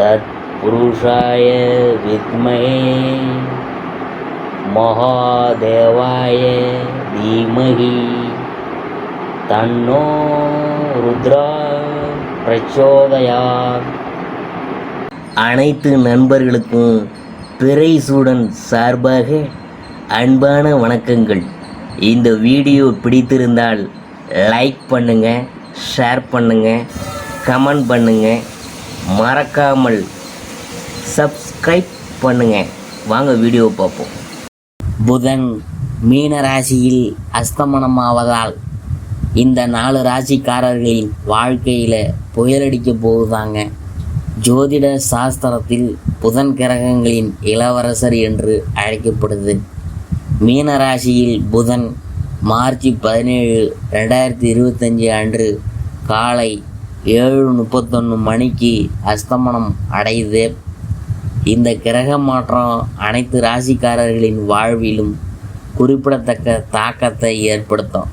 தத்புருஷாய வித்மயே மகாதேவாய தீமகி தன்னோ ருத்ரா பிரச்சோதயா அனைத்து நண்பர்களுக்கும் பிறைசூடன் சார்பாக அன்பான வணக்கங்கள். இந்த வீடியோ பிடித்திருந்தால் லைக் பண்ணுங்கள் ஷேர் பண்ணுங்கள் கமெண்ட் பண்ணுங்கள் மறக்காமல் சப்ஸ்கிரைப் பண்ணுங்க. வாங்க வீடியோ பார்ப்போம். புதன் மீன ராசியில் அஸ்தமனமாவதால் இந்த நாலு ராசிக்காரர்களின் வாழ்க்கையில் புயலடிக்க போகுதாங்க. ஜோதிட சாஸ்திரத்தில் புதன் கிரகங்களின் இளவரசர் என்று அழைக்கப்படுது. மீன ராசியில் புதன் மார்ச் பதினேழு ரெண்டாயிரத்தி இருபத்தஞ்சி அன்று காலை ஏழு முப்பத்தொன்று மணிக்கு அஸ்தமனம் அடையுது இந்த கிரக மாற்றம் அனைத்து ராசிக்காரர்களின் வாழ்விலும் குறிப்பிடத்தக்க தாக்கத்தை ஏற்படுத்தும்.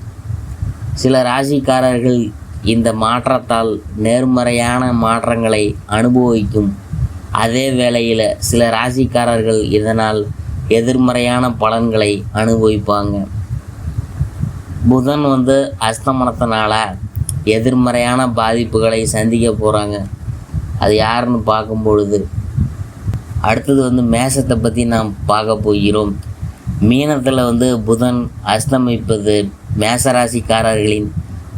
சில ராசிக்காரர்கள் இந்த மாற்றத்தால் நேர்மறையான மாற்றங்களை அனுபவிக்கும். அதே வேளையில் சில ராசிக்காரர்கள் இதனால் எதிர்மறையான பலன்களை அனுபவிப்பாங்க. புதன் வந்து அஸ்தமனத்தினால எதிர்மறையான பாதிப்புகளை சந்திக்க போகிறாங்க அது யாருன்னு பார்க்கும் பொழுது அடுத்தது வந்து மேசத்தை பற்றி நாம் பார்க்க போகிறோம். மீனத்தில் வந்து புதன் அஸ்தமிப்பது மேசராசிக்காரர்களின்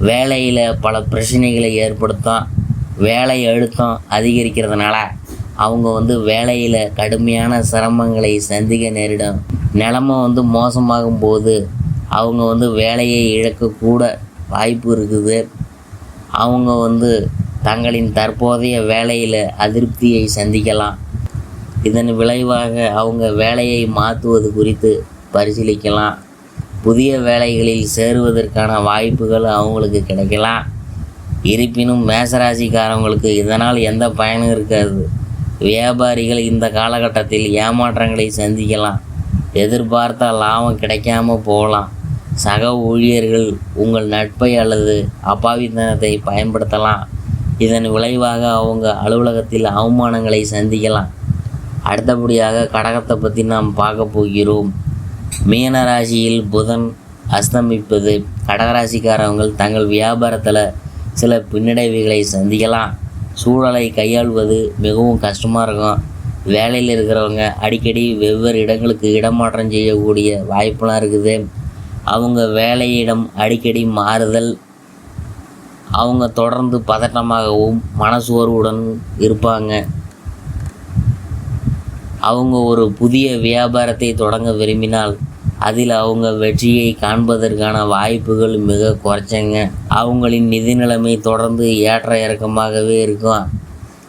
வேலையில் பல பிரச்சனைகளை ஏற்படுத்தும் வேலை அழுத்தம் அதிகரிக்கிறதுனால அவங்க வந்து வேலையில் கடுமையான சிரமங்களை சந்திக்க நேரிடும். நிலமை வந்து மோசமாகும் போது அவங்க வந்து வேலையை இழக்கக்கூட வாய்ப்பு இருக்குது. அவங்க வந்து தங்களின் தற்போதைய வேலையில் அதிருப்தியை சந்திக்கலாம். இதன் விளைவாக அவங்க வேலையை மாற்றுவது குறித்து பரிசீலிக்கலாம். புதிய வேலைகளில் சேருவதற்கான வாய்ப்புகள் அவங்களுக்கு கிடைக்கலாம். இருப்பினும் மேசராசிக்காரவங்களுக்கு இதனால் எந்த பயனும் இருக்காது. வியாபாரிகள் இந்த காலகட்டத்தில் ஏமாற்றங்களை சந்திக்கலாம். எதிர்பார்த்த லாபம் கிடைக்காம போகலாம். சக ஊழியர்கள் உங்கள் நட்பை அல்லது அப்பாவித்தனத்தை பயன்படுத்தலாம். இதன் விளைவாக அவங்க அலுவலகத்தில் அவமானங்களை சந்திக்கலாம். அடுத்தபடியாக கடகத்தை பற்றி நாம் பார்க்க போகிறோம். மீன ராசியில் புதன் அஸ்தமிப்பது கடகராசிக்காரவங்கள் தங்கள் வியாபாரத்தில் சில பின்னடைவுகளை சந்திக்கலாம். சூழலை கையாள்வது மிகவும் கஷ்டமாக இருக்கும். வேலையில் இருக்கிறவங்க அடிக்கடி வெவ்வேறு இடங்களுக்கு இடமாற்றம் செய்யக்கூடிய வாய்ப்பெலாம் இருக்குது. அவங்க வேலையிடம் அடிக்கடி மாறுதல் அவங்க தொடர்ந்து பதட்டமாகவும் மனசோர்வுடன் இருப்பாங்க. அவங்க ஒரு புதிய வியாபாரத்தை தொடங்க விரும்பினால் அதில் அவங்க வெற்றியை காண்பதற்கான வாய்ப்புகள் மிக குறைச்சங்க. அவங்களின் நிதி நிலைமை தொடர்ந்து ஏற்ற இறக்கமாகவே இருக்கும்.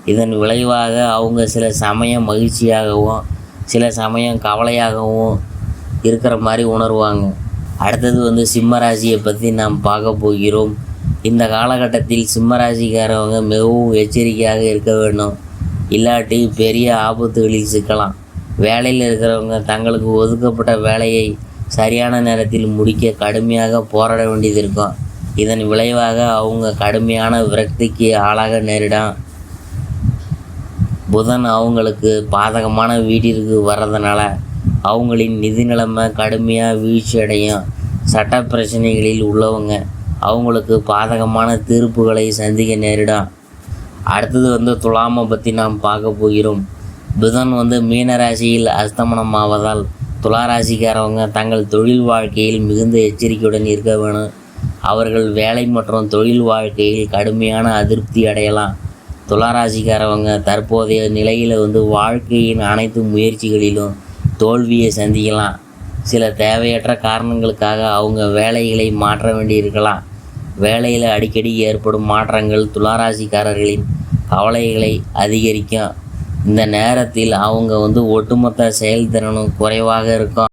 இதன் விளைவாக அவங்க சில சமயம் மகிழ்ச்சியாகவும் சில சமயம் கவலையாகவும் இருக்கிற மாதிரி உணர்வாங்க. அடுத்தது வந்து சிம்மராசியை பற்றி நாம் பார்க்க போகிறோம். இந்த காலகட்டத்தில் சிம்மராசிக்காரவங்க மிகவும் எச்சரிக்கையாக இருக்க வேண்டும். இல்லாட்டி பெரிய ஆபத்துகளில் சிக்கலாம். வேலையில் இருக்கிறவங்க தங்களுக்கு ஒதுக்கப்பட்ட வேலையை சரியான நேரத்தில் முடிக்க கடுமையாக போராட வேண்டியது இருக்கும். இதன் விளைவாக அவங்க கடுமையான விரக்திக்கு ஆளாக நேரிடும் புதன் அவங்களுக்கு பாதகமான வீட்டிற்கு வர்றதுனால அவங்களின் நிதி நிலைமை கடுமையாக வீழ்ச்சி அடையும். சட்ட பிரச்சனைகளில் உள்ளவங்க அவங்களுக்கு பாதகமான தீர்ப்புகளை சந்திக்க நேரிடும். அடுத்தது வந்து துலாமை பற்றி நாம் பார்க்க போகிறோம். புதன் வந்து மீன ராசியில் அஸ்தமனம் ஆவதால் துலா ராசிக்காரவங்க தங்கள் தொழில் வாழ்க்கையில் மிகுந்த எச்சரிக்கையுடன் இருக்க வேணும். அவர்கள் வேலை மற்றும் தொழில் வாழ்க்கையில் கடுமையான அதிருப்தி அடையலாம். துலா ராசிக்காரவங்க தற்போதைய நிலையில் வந்து வாழ்க்கையின் அனைத்து முயற்சிகளிலும் தோல்வியை சந்திக்கலாம். சில தேவையற்ற காரணங்களுக்காக அவங்க வேலைகளை மாற்ற வேண்டியிருக்கலாம். வேலையில் அடிக்கடி ஏற்படும் மாற்றங்கள் துளாராசிக்காரர்களின் கவலைகளை அதிகரிக்கும். இந்த நேரத்தில் அவங்க வந்து ஒட்டுமொத்த செயல்திறனும் குறைவாக இருக்கும்.